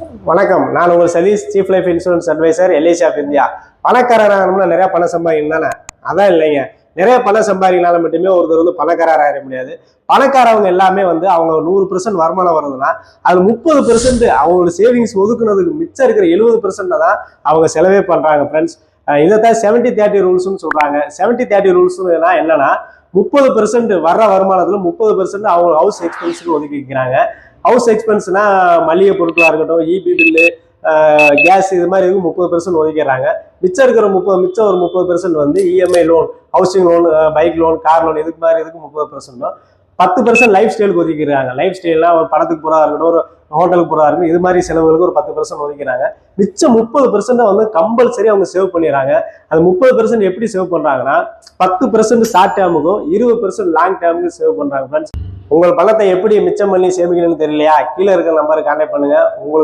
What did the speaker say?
வணக்கம். நான் உங்கள் Satish chief life insurance advisor LIC of India பணக்காரராகணும்னா நிறைய பணம் சம்பாதிக்கணும் தானே? அதான் இல்லைங்க. நிறைய பணம் சம்பாதிக்கனால மட்டுமே ஒருத்தர் வந்து பணக்காரர் ஆகிட முடியாது. பணக்காரவங்க எல்லாமே வந்து அவங்க நூறு பெர்சன்ட் வருமானம் வருதுன்னா அது முப்பது பெர்சன்ட் அவங்களோட சேவிங்ஸ் ஒதுக்குனதுக்கு மிச்சம் இருக்கிற எழுபது பெர்சன்ட் தான் அவங்க செலவே பண்றாங்க ஃப்ரெண்ட்ஸ் இதைத்தான் செவன்டி தேர்ட்டி ரூல்ஸ்னு சொல்றாங்க. செவன்டி தேர்ட்டி ரூல்ஸ்னா என்னன்னா முப்பது பெர்சன்ட் வர்ற வருமானத்தில் முப்பது பெர்சன்ட் அவங்க ஹவுஸ் எக்ஸ்பென்ஸுக்கு ஒதுக்கி வைக்கிறாங்க. ஹவுஸ் எக்ஸ்பென்ஸ்னா மளிகை பொருட்களாக இருக்கட்டும் இபி பில்லு கேஸ் இது மாதிரி இதுக்கு முப்பது பெர்சன்ட் ஒதுக்கிடுறாங்க. மிச்சம் இருக்கிற முப்பது மிச்சம் ஒரு முப்பது பெர்சன்ட் வந்து EMI loan housing loan bike loan car loan இதுக்கு மாதிரி இதுக்கு முப்பது பெர்சன்ட்டும் பத்து பெர்சன்ட் லைஃப் ஸ்டைலுக்கு ஒதுக்கிறாங்க லைஃப் ஸ்டைல்னா ஒரு படத்துக்கு போகிறதா இருக்கட்டும் ஒரு ஹோட்டலுக்கு போகிறதா இருக்கட்டும் இது மாதிரி செலவுகளுக்கு ஒரு பத்து பெர்சன்ட் ஒதுக்கிறாங்க மிச்சம் முப்பது பெர்சன்ட் வந்து கம்பல்சரி அவங்க சேவ் பண்ணிடுறாங்க. அது முப்பது பெர்சன்ட் எப்படி சேவ் பண்ணுறாங்கன்னா பத்து பெர்சன்ட் ஷார்ட் டேமுக்கும் இருபது பெர்சன்ட் லாங் டேமுக்கும் சேவ் பண்ணுறாங்க ஃப்ரெண்ட்ஸ் உங்கள் பணத்தை எப்படி மிச்சம் பண்ணி சேமிக்கணும்னு தெரியலையா? கீழே இருக்கிற நம்பரை கான்டாக்ட் பண்ணுங்க. உங்களுக்கு